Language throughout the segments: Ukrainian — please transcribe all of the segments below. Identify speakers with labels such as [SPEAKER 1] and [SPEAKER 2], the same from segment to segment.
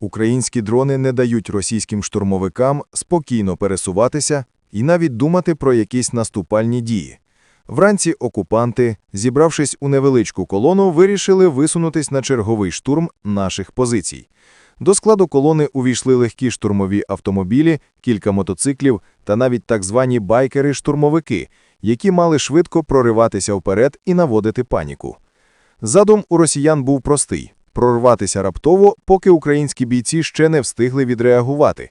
[SPEAKER 1] Українські дрони не дають російським штурмовикам спокійно пересуватися і навіть думати про якісь наступальні дії. Вранці окупанти, зібравшись у невеличку колону, вирішили висунутись на черговий штурм наших позицій. До складу колони увійшли легкі штурмові автомобілі, кілька мотоциклів та навіть так звані байкери-штурмовики, які мали швидко прориватися вперед і наводити паніку. Задум у росіян був простий – прорватися раптово, поки українські бійці ще не встигли відреагувати.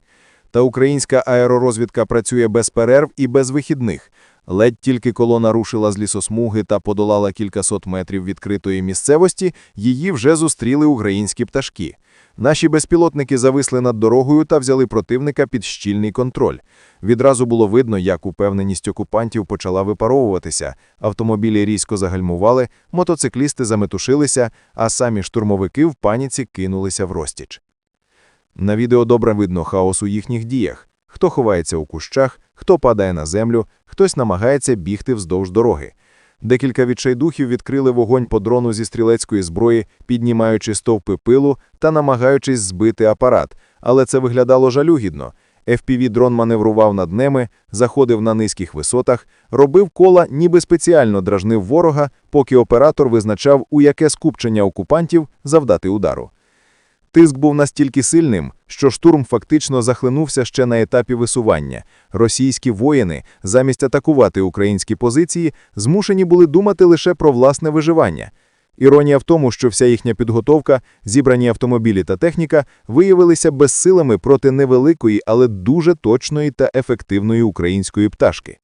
[SPEAKER 1] Та українська аеророзвідка працює без перерв і без вихідних. Ледь тільки колона рушила з лісосмуги та подолала кількасот метрів відкритої місцевості, її вже зустріли українські пташки. Наші безпілотники зависли над дорогою та взяли противника під щільний контроль. Відразу було видно, як упевненість окупантів почала випаровуватися. Автомобілі різко загальмували, мотоциклісти заметушилися, а самі штурмовики в паніці кинулися в розтіч. На відео добре видно хаос у їхніх діях. Хто ховається у кущах, хто падає на землю, хтось намагається бігти вздовж дороги. Декілька відчайдухів відкрили вогонь по дрону зі стрілецької зброї, піднімаючи стовпи пилу та намагаючись збити апарат, але це виглядало жалюгідно. FPV-дрон маневрував над ними, заходив на низьких висотах, робив кола, ніби спеціально дражнив ворога, поки оператор визначав, у яке скупчення окупантів завдати удару. Тиск був настільки сильним, що штурм фактично захлинувся ще на етапі висування. Російські воїни, замість атакувати українські позиції, змушені були думати лише про власне виживання. Іронія в тому, що вся їхня підготовка, зібрані автомобілі та техніка виявилися безсилами проти невеликої, але дуже точної та ефективної української пташки.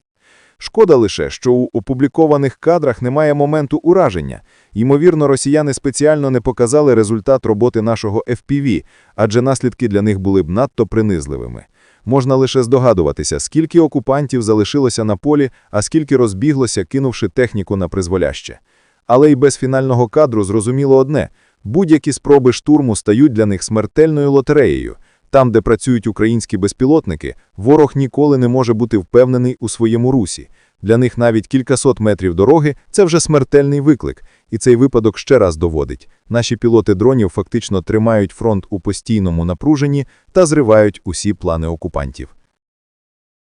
[SPEAKER 1] Шкода лише, що у опублікованих кадрах немає моменту ураження. Ймовірно, росіяни спеціально не показали результат роботи нашого FPV, адже наслідки для них були б надто принизливими. Можна лише здогадуватися, скільки окупантів залишилося на полі, а скільки розбіглося, кинувши техніку на призволяще. Але й без фінального кадру зрозуміло одне – будь-які спроби штурму стають для них смертельною лотереєю. Там, де працюють українські безпілотники, ворог ніколи не може бути впевнений у своєму русі. Для них навіть кількасот метрів дороги – це вже смертельний виклик. І цей випадок ще раз доводить. Наші пілоти дронів фактично тримають фронт у постійному напруженні та зривають усі плани окупантів.